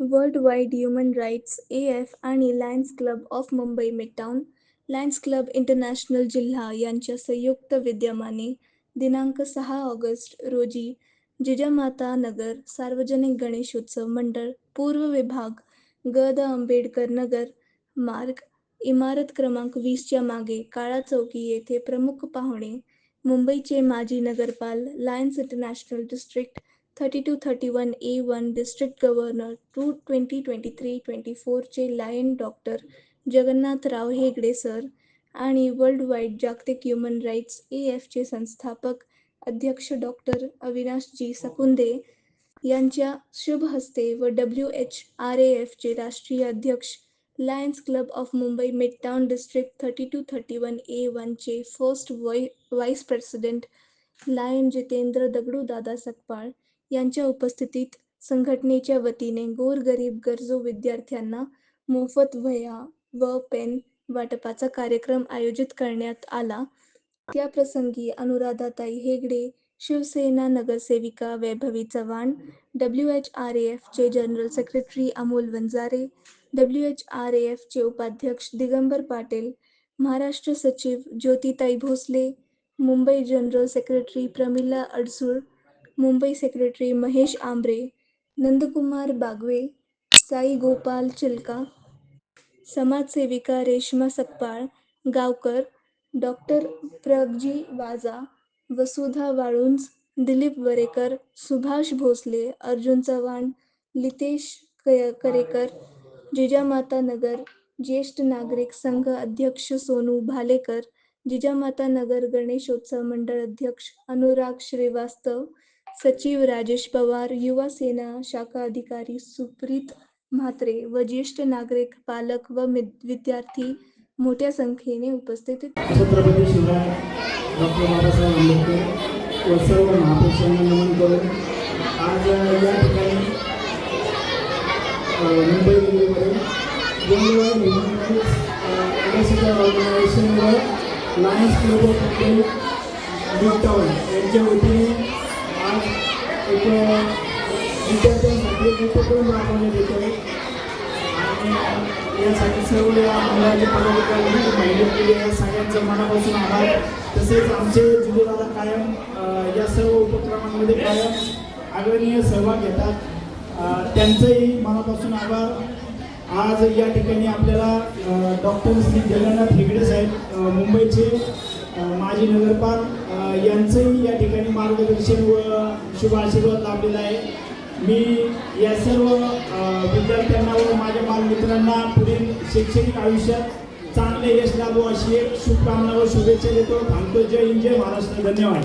World Wide Human Rights A F आणि Lions Club of Mumbai Midtown Lions Club International जिल्हा यांच्या संयुक्त विद्यमाने दिनांक सहा ऑगस्ट रोजी जिजामाता नगर सार्वजनिक गणेशोत्सव मंडळ पूर्व विभाग ग द आंबेडकर नगर मार्ग इमारत क्रमांक वीसच्या मागे काळा चौकी येथे प्रमुख पाहुणे मुंबईचे माजी नगरपाल Lions International district thirty two thirty one A one district governor two twenty twenty three twenty फोरचे lion doctor Jagannathrao Hegde sir आणि वर्ल्ड वाईड जागतिक ह्युमन राईट्स ए एफचे संस्थापक अध्यक्ष डॉक्टर अविनाशजी सकुंदे यांच्या शुभ हस्ते व डब्ल्यू एच आर ए एफचे राष्ट्रीय अध्यक्ष Lions Club of Mumbai Midtown district thirty two thirty one A वनचे first वॉइ vice president lion Jitendra Dagdu Dada Sakpal यांच्या उपस्थितीत संघटनेच्या वतीने गोरगरीब गरजू विद्यार्थ्यांना मोफत वह्या व पेन वाटपाचा कार्यक्रम आयोजित करण्यात आला. त्याप्रसंगी अनुराधाताई हेगडे शिवसेना नगरसेविका Vaibhavi Chavan W H R A एफचे general secretary Amol Wanjare W H R A एफचे उपाध्यक्ष दिगंबर पाटील महाराष्ट्र सचिव ज्योतिताई Bhosale Mumbai general secretary Pramila Adsul Mumbai secretary Mahesh Ambre Nandkumar Bagwe Sai Gopal Chilka समाजसेविका रेश्मा सकपाळ गावकर डॉक्टर प्रगजी वाजा वसुधा वाळुंज दिलीप वरेकर सुभाष भोसले अर्जुन चव्हाण लितेश क करेकर जिजामाता नगर ज्येष्ठ नागरिक संघ अध्यक्ष सोनू भालेकर जिजामाता नगर गणेशोत्सव मंडळ अध्यक्ष अनुराग श्रीवास्तव सचिव राजेश पवार युवा सेना शाखा अधिकारी सुप्रीत म्हात्रे व ज्येष्ठ नागरिक पालक व विद्यार्थी मोठ्या संख्येने उपस्थित छत्रपती शिवराय डॉक्टर बाबासाहेब आंबेडकर व सर्व महापुरुषांना नमन करून आज या ठिकाणी मुंबई दिल्लीमध्ये वर्ल्ड ऑर्गनायझेशन व लायन्स क्लब ऑफ मुंबई यांच्या वतीने आज एक अ, विद्यार्थ्यांसाठी एक उपक्रम राबवण्यात येतो आहे. आणि यासाठी सर्व या मंडळाचे पदाधिकारी मेहनत केली आहे. सगळ्यांचं मनापासून आभार. तसेच आमचे जिल्ह्याला कायम या सर्व उपक्रमांमध्ये कायम आग्रणीय सहभाग घेतात. त्यांचंही मनापासून आभार. आज या ठिकाणी आपल्याला डॉक्टर श्री जगन्नाथ हेगडे साहेब मुंबईचे माजी नगरपाल यांचंही या ठिकाणी मार्गदर्शन व शुभ आशीर्वाद लाभलेला आहे. मी या सर्व विद्यार्थ्यांना व माझ्या बालमित्रांना पुढील शैक्षणिक आयुष्यात चांगले यश लाभो अशी एक शुभकामना व शुभेच्छा देतो. थांबतो. जय हिंद जय महाराष्ट्र. धन्यवाद.